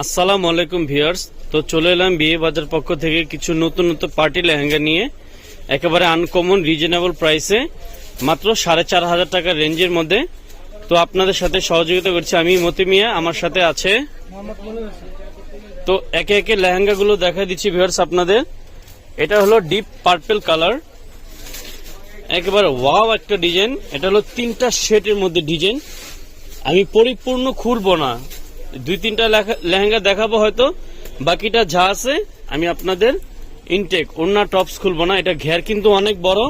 আসসালামু আলাইকুম ভিউয়ার্স। তো চলে এলাম বিয়ে বাজার পক্ষ থেকে কিছু নতুন নতুন পার্টি লেহেঙ্গা নিয়ে। একেবারে আনকমন রিজনেবল প্রাইসে মাত্র সাড়ে চার হাজার টাকার রেঞ্জের মধ্যে। তো আপনাদের সাথে সহযোগিতা করছি আমি মতি মিয়া, আমার সাথে আছে। তো একে একে লেহেঙ্গাগুলো দেখা দিচ্ছি ভিউয়ার্স আপনাদের। এটা হলো ডিপ পার্পেল কালার একেবারে ওয়াও একটা ডিজাইন এটা হলো তিনটা শেডের মধ্যে ডিজাইন আমি পরিপূর্ণ খুলবো না। দুই তিনটা লেহেঙ্গা দেখাবো হয়তো। বাকিটা যা আছে আমি আপনাদের ইনটেক অন্য টপস খুলবো না। এটা ঘের কিন্তু অনেক বড়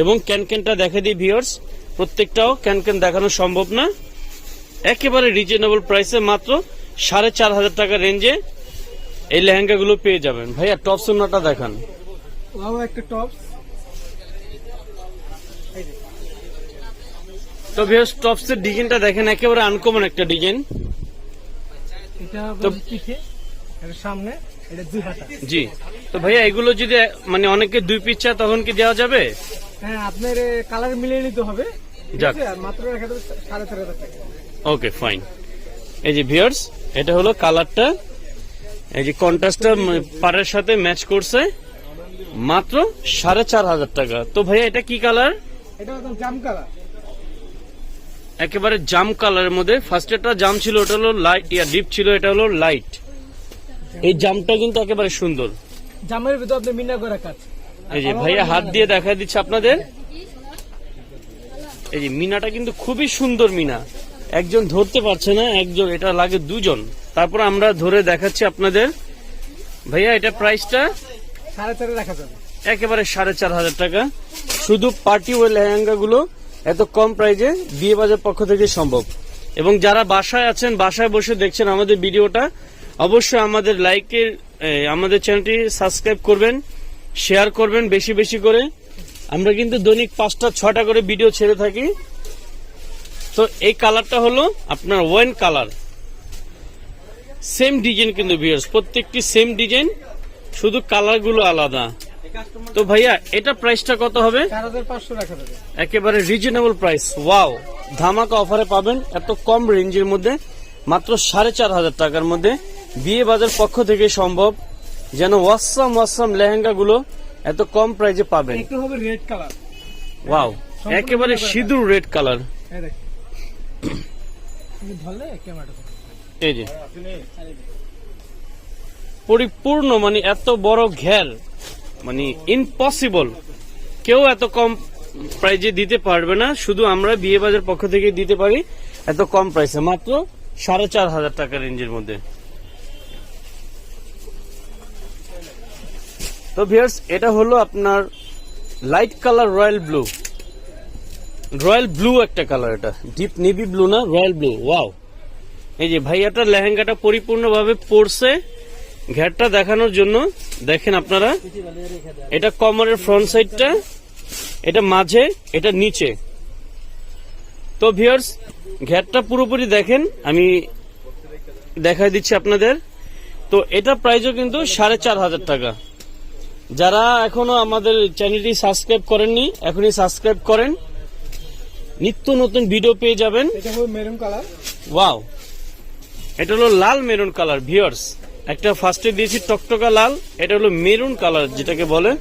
এবং ক্যানক্যানটা দেখা দিই ভিওর্স প্রত্যেকটাও ক্যানক্যান দেখানো সম্ভব না। একেবারে রিজনেবল প্রাইসে মাত্র সাড়ে চার হাজার টাকা রেঞ্জে এই লেহেঙ্গাগুলো পেয়ে যাবেন। ভাইয়া টপস অন্যটা দেখান। একটা টপস তো ভিওর্স টপস এর ডিজাইনটা দেখেন একেবারে আনকমন একটা ডিজাইন এটা তো- পিঠে এটা সামনে এটা দুই হাতা। জি। তো ভাইয়া এগুলো যদি মানে অনেকে দুই পিস চায় তখন কি দেওয়া যাবে? হ্যাঁ আপনার কালার মিলিয়ে নিতে হবে। যাক। মাত্র রাখা যাবে সাড়ে চার হাজার টাকা। Okay fine. এই যে ভিউয়ার্স এটা হলো কালারটা। এই যে কন্ট্রাস্টটা পাড়ের সাথে ম্যাচ করছে। মাত্র সাড়ে চার হাজার টাকা। তো ভাইয়া এটা কি কালার? এটা জাম কালার। একেবারে জাম কালারের মধ্যে। ফার্স্ট একটা জাম ছিল ওটা হলো লাইট ইয়া ডিপ ছিল এটা হলো লাইট এই জামটা কিন্তু একেবারে সুন্দর। জামের ভিতর আপনি মিনা করা কাজ। এই যে ভাইয়া হাত দিয়ে দেখা দিচ্ছে আপনাদের। এই যে মিনাটা কিন্তু খুবই সুন্দর মিনা। একজন ধরতে পারছে না একজন এটা লাগে দুজন। তারপর আমরা ধরে দেখাচ্ছি আপনাদের। ভাইয়া এটা প্রাইসটা সাড়ে চারে রাখা যাবে। একেবারে সাড়ে চার হাজার টাকা। শুধু পার্টি ওই লেহেঙ্গা গুলো এত কম প্রাইজে বিয়ে বাজার পক্ষ থেকে সম্ভব। এবং যারা বাসায় আছেন, বাসায় বসে দেখছেন আমাদের ভিডিওটা, অবশ্যই আমাদের লাইকের আমাদের চ্যানেলটি সাবস্ক্রাইব করবেন, শেয়ার করবেন বেশি বেশি করে। আমরা কিন্তু দৈনিক পাঁচটা ছটা করে ভিডিও ছেড়ে থাকি। তো এই কালারটা হলো আপনার ওয়েন কালার। সেম ডিজাইন কিন্তু ভিউয়ার্স, প্রত্যেকটি সেম ডিজাইন, শুধু কালারগুলো আলাদা। তো ভাইয়া এটা প্রাইসটা কত হবে? একেবারে রিজনেবল প্রাইস ওয়াও ধামাকা অফারে পাবেন এত কম রেঞ্জের মধ্যে মাত্র সাড়ে চার হাজার টাকার মধ্যে। বিয়ে বাজার পক্ষ থেকে সম্ভব যেন ওয়াসাম ওয়াসাম লেহেঙ্গা গুলো এত কম প্রাইজে পাবেন। একটু হবে রেড কালার ওয়াও একেবারে সিঁদুর রেড কালার এই যে। পরিপূর্ণ মানে এত বড় ঘের। মানে ইম্পসিবল কেউ এত কম প্রাইজে দিতে পারবে না, শুধু আমরা বিয়ে বাজার পক্ষ থেকে দিতে পারি, এত কম প্রাইসে মাত্র সাড়ে চার হাজার টাকা রেঞ্জের মধ্যে। তো ভিয়ার্স এটা হলো আপনার light colour royal blue royal blue একটা কালার এটা ডিপ নেভি ব্লু না রয়্যাল ব্লু ওয়াও এই যে ভাইয়াটা লেহেঙ্গাটা পরিপূর্ণভাবে পরছে ঘেরটা দেখানোর জন্য দেখেন আপনারা এটা কমরের ফ্রন্ট সাইডটা এটা মাঝে এটা নিচে। তো ভিউয়ার্স ঘেরটা পুরোপুরি দেখেন আমি দেখাই দিচ্ছি আপনাদের। তো এটা প্রাইসও কিন্তু সাড়ে চার হাজার টাকা। যারা এখনও আমাদের চ্যানেলটি সাবস্ক্রাইব করেননি এখনই সাবস্ক্রাইব করেন। নিত্য নতুন ভিডিও পেয়ে যাবেন। এটা হবে মেরুন কালার ওয়াও এটা হলো লাল মেরুন কালার ভিউয়ার্স একটা ফার্স্টে দিয়েছি টকটকা লাল, এটা হলো মেরুন কালার যেটাকে বলে।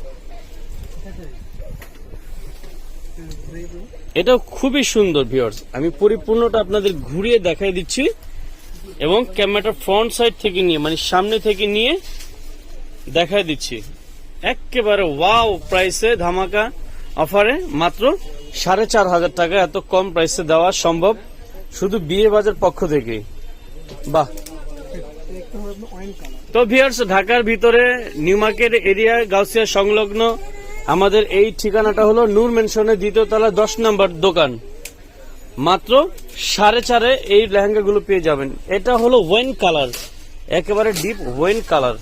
এটা খুবই সুন্দর ভিউয়ার্স আমি পরিপূর্ণটা আপনাদের ঘুরিয়ে দেখাই দিচ্ছি এবং ক্যামেরাটা ফ্রন্ট সাইড থেকে নিয়ে মানে সামনে থেকে নিয়ে দেখাই দিচ্ছি। একেবারে ওয়াও প্রাইসে ধামাকা অফারে মাত্র সাড়ে চার হাজার টাকা। এত কম প্রাইসে দেওয়া সম্ভব। শুধু বিয়ে বাজার পক্ষ থেকে। বাহ তো ভিয়ার্স ঢাকার ভিতরে নিউ মার্কেট এরিয়া গাউসিয়া সংলগ্ন, আমাদের এই ঠিকানাটা হলো নূর মেনশনের দ্বিতীয় তলা, দশ নম্বর দোকান। মাত্র সাড়ে চারে এই লেহেঙ্গাগুলো পেয়ে যাবেন। এটা হলো ওয়েন কালার একেবারে ডিপ ওয়েন কালার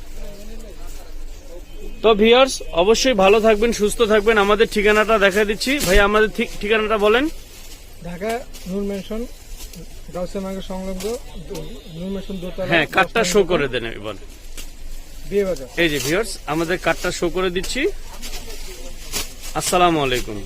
তো ভিয়ার্স অবশ্যই ভালো থাকবেন, সুস্থ থাকবেন। আমাদের ঠিকানাটা দেখা দিচ্ছি। ভাই, আমাদের ঠিক- ঠিকানাটা বলেন। ঢাকা নূর মেনশন গাউসিয়া মার্কেট সংলগ্ন দোতলা হ্যাঁ কার্ডটা শো করে দেন এবার। এই যে ভিউয়ার্স আমাদের কার্ডটা শো করে দিচ্ছি। আসসালামু আলাইকুম।